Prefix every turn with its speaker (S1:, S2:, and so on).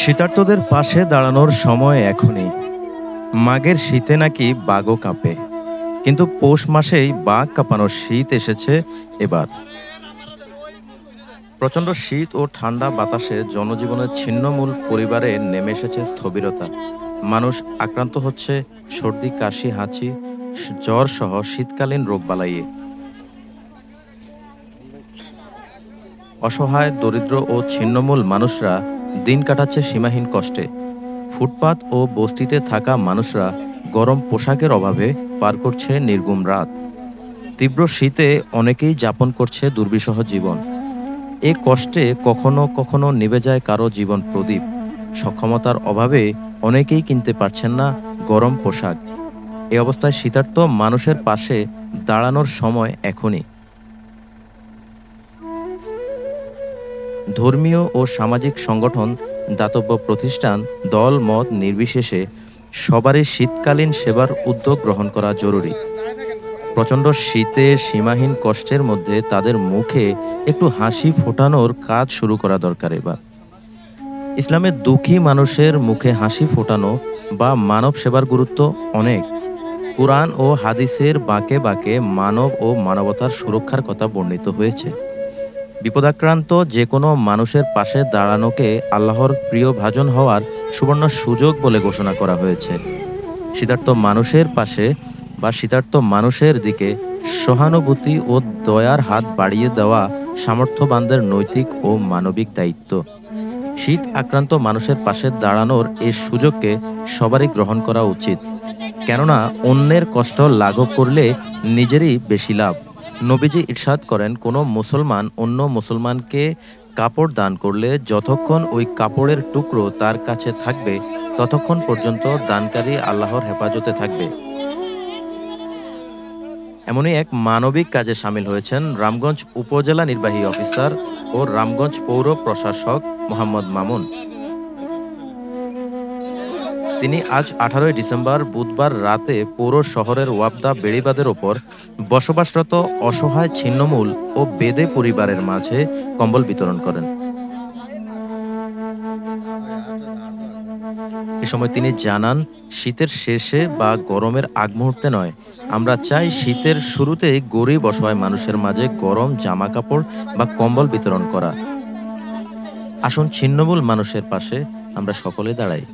S1: শীতার্তদের পাশে দাঁড়ানোর সময় এখনই। মাঘের শীতে নাকি বাঘও কাঁপে। কিন্তু পৌষ মাসেই বাঘ কাঁপানোর শীত এসেছে এবার। প্রচণ্ড শীত ও ঠান্ডা বাতাসে জনজীবনের ছিন্নমূল পরিবারে নেমে এসেছে স্থবিরতা। মানুষ আক্রান্ত হচ্ছে সর্দি, কাশি, হাঁচি, জ্বর সহ শীতকালীন রোগবালাইয়ে। অসহায়, দরিদ্র ও ছিন্নমূল মানুষরা দিন কাটাচ্ছে সীমাহীন কষ্টে। ফুটপাত ও বস্তিতে থাকা মানুষরা গরম পোশাকের অভাবে পার করছে নির্গুম রাত। তীব্র শীতে অনেকেই যাপন করছে দুর্বিষহ জীবন। এ কষ্টে কখনো কখনো নিভে যায় কারও জীবন প্রদীপ। সক্ষমতার অভাবে অনেকেই কিনতে পারছেন না গরম পোশাক। এ অবস্থায় শীতার্ত মানুষের পাশে দাঁড়ানোর সময় এখনই। ধর্মীয় ও সামাজিক সংগঠন, দাতব্য প্রতিষ্ঠান, দল, মত নির্বিশেষে সবারই শীতকালীন সেবার উদ্যোগ গ্রহণ করা জরুরি। প্রচণ্ড শীতে সীমাহীন কষ্টের মধ্যে তাদের মুখে একটু হাসি ফোটানোর কাজ শুরু করা দরকার এবার। ইসলামের দুঃখী মানুষের মুখে হাসি ফোটানো বা মানব সেবার গুরুত্ব অনেক। কোরআন ও হাদিসের বাঁকে বাঁকে মানব ও মানবতার সুরক্ষার কথা বর্ণিত হয়েছে। বিপদাক্রান্ত যে কোনো মানুষের পাশে দাঁড়ানোকে আল্লাহর প্রিয় ভাজন হওয়ার সুবর্ণ সুযোগ বলে ঘোষণা করা হয়েছে। শীতার্থ মানুষের পাশে বা শীতার্থ মানুষের দিকে সহানুভূতি ও দয়ার হাত বাড়িয়ে দেওয়া সামর্থ্যবানদের নৈতিক ও মানবিক দায়িত্ব। শীত আক্রান্ত মানুষের পাশে দাঁড়ানোর এই সুযোগকে সবারই গ্রহণ করা উচিত। কেননা, অন্যের কষ্ট লাঘব করলে নিজেরই বেশি লাভ। নবীজি ইরশাদ করেন, কোনো মুসলমান অন্য মুসলমানকে কাপড় দান করলে যতক্ষণ ওই কাপড়ের টুকরো তার কাছে থাকবে, ততক্ষণ পর্যন্ত দানকারী আল্লাহর হেফাজতে থাকবে। এমনই এক মানবিক কাজে সামিল হয়েছেন রামগঞ্জ উপজেলা নির্বাহী অফিসার ও রামগঞ্জ পৌর প্রশাসক মোহাম্মদ মামুন। তিনি আজ আঠারোই ডিসেম্বর বুধবার রাতে পৌর শহরের ওয়াবদা বেড়িবাদের ওপর বসবাসরত অসহায় ছিন্নমূল ও বেদে পরিবারের মাঝে কম্বল বিতরণ করেন। এ সময় তিনি জানান, শীতের শেষে বা গরমের আগ মুহূর্তে নয়। আমরা চাই শীতের শুরুতেই গরিব অসহায় মানুষের মাঝে গরম জামা কাপড় বা কম্বল বিতরণ করা। আসুন ছিন্নমূল মানুষের পাশে আমরা সকলে দাঁড়াই।